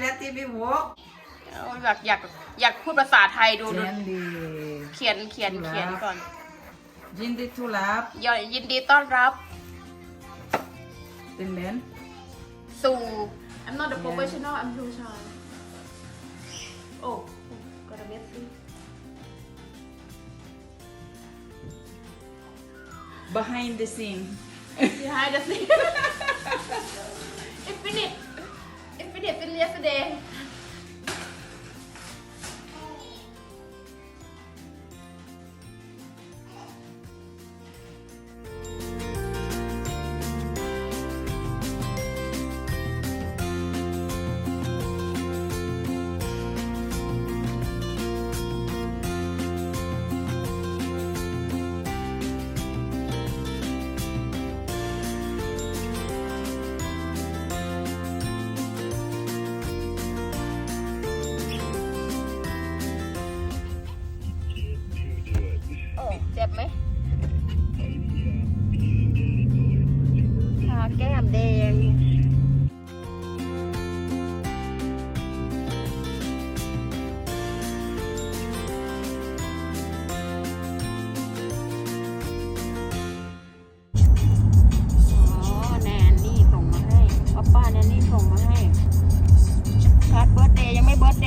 แล้วที่พี่หมูเอาอยากอยากอยากพูดภาษาไทยดูดู Jendi เขียนเขียนเขียนก่อน Jendi tulap ยอยินดีต้อนรับ Tinden สู่ I'm not a professional I'm professional โอ้กระเม็ดสิ Behind the scene behind the scene it finished it finished in yesterday โร์ดเด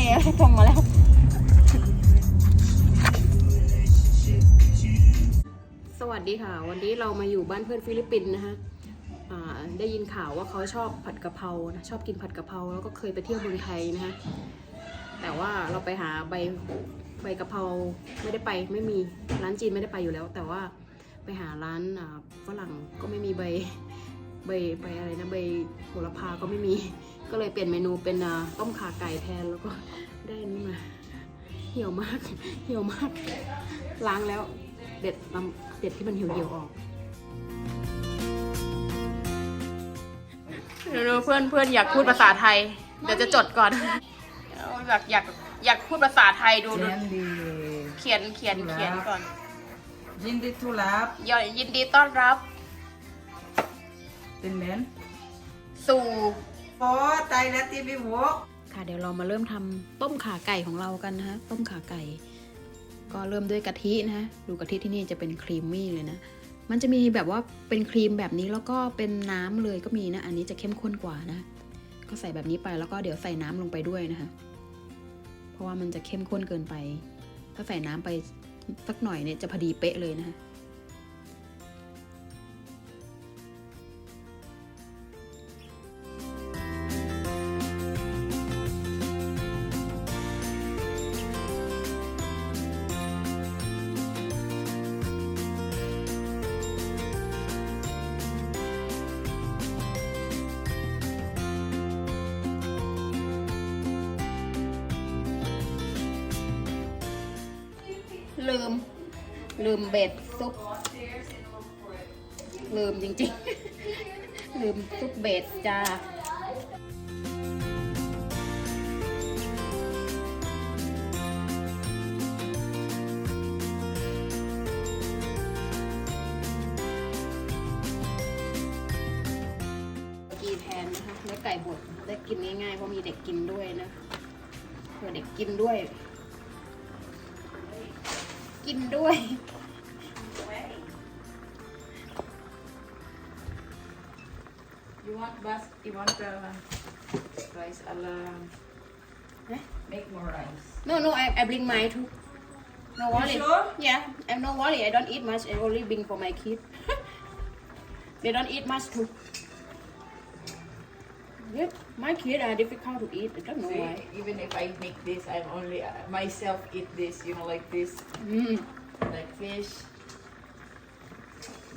ย์ส่งมาแล้วสวัสดีค่ะ วันนี้เรามาอยู่บ้านเพื่อนฟิลิปปินส์นะคะ ได้ยินข่าวว่าเขาชอบผัดกะเพรานะชอบกินผัดกะเพราแล้วก็เคยไปเที่ยวเมืองไทยนะคะแต่ว่าเราไปหาใบใบกะเพราไม่ได้ไปไม่มีร้านจีนไม่ได้ไปอยู่แล้ว แต่ว่าไปหาร้านฝรั่งก็ไม่มีใบใบใบอะไรนะใบโหระพาก็ไม่มี ก็เลยเปลี่ยนเมนูเป็นต้มขาไก่แทนแล้วก็ได้อันนี่มาเหี่ยวมากเหี่ยวมากล้างแล้วเด็ดลำเด็ดที่มันเหี่ยวๆออก เดี๋ยวเพื่อนเพื่อนอยากพูดภาษาไทย เดี๋ยวจะจดก่อนเอาอยากอยากอยากพูดภาษาไทยดูดู Jendi เขียนเขียนเขียนก่อน Jendi tulap ยอยินดีต้อนรับ Tinden สู่โอ้ตายแล้วที่พี่หมูค่ะเดี๋ยวเรามาเริ่มทำต้มขาไก่ของเรากันนะคะต้มขาไก่ ก็เริ่มด้วยกะทินะคะดูกะทิที่นี่จะเป็นครีมมี่เลยนะ มันจะมีแบบว่าเป็นครีมแบบนี้แล้วก็เป็นน้ำเลยก็มีนะ อันนี้จะเข้มข้นกว่านะ ก็ใส่แบบนี้ไปแล้วก็เดี๋ยวใส่น้ำลงไปด้วยนะคะ เพราะว่ามันจะเข้มข้นเกินไป ถ้าใส่น้ำไปสักหน่อยเนี่ยจะพอดีเป๊ะเลยนะคะ ลืม ลืมเบ็ดซุป ลืมจริงๆ ลืมซุปเบ็ดจ้ากีแทนนะคะแล้วไก่บดได้กินง่ายๆเพราะมีเด็กกินด้วยนะเผื่อเด็กกินด้วย กินด้วย You want bus You want the rice alarm Eh? Make more rice No, no, I, I bring mine too. No worry. sure? Yeah, I'm no worry. I don't eat much. I only bring for my kid. they don't eat much too. Yep, my kids are difficult to eat. I don't know See, why. even if I make this, I'm only uh, myself eat this. You know, like this, Mm. like fish.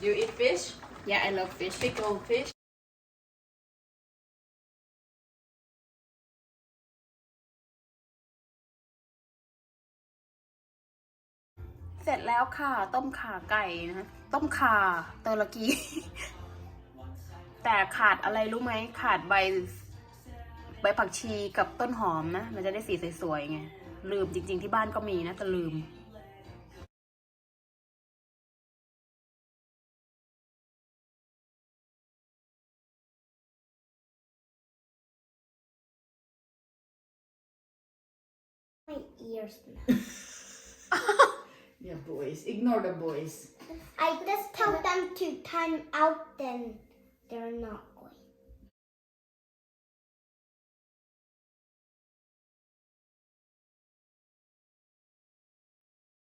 Do you eat fish? Yeah, I love fish. Pickled fish. เสร็จแล้วค่ะ ต้มข่าไก่นะต้มข่าเตอร์กี แต่ขาดอะไรรู้ไหมขาดใบ ใบผักชีกับต้นหอมนะ มันจะได้สีสวยๆไง ลืมจริง ๆ ที่บ้านก็มีนะ แต่ลืม years now. Yeah, boys. Ignore the boys. I just tell them to time out, then they're not.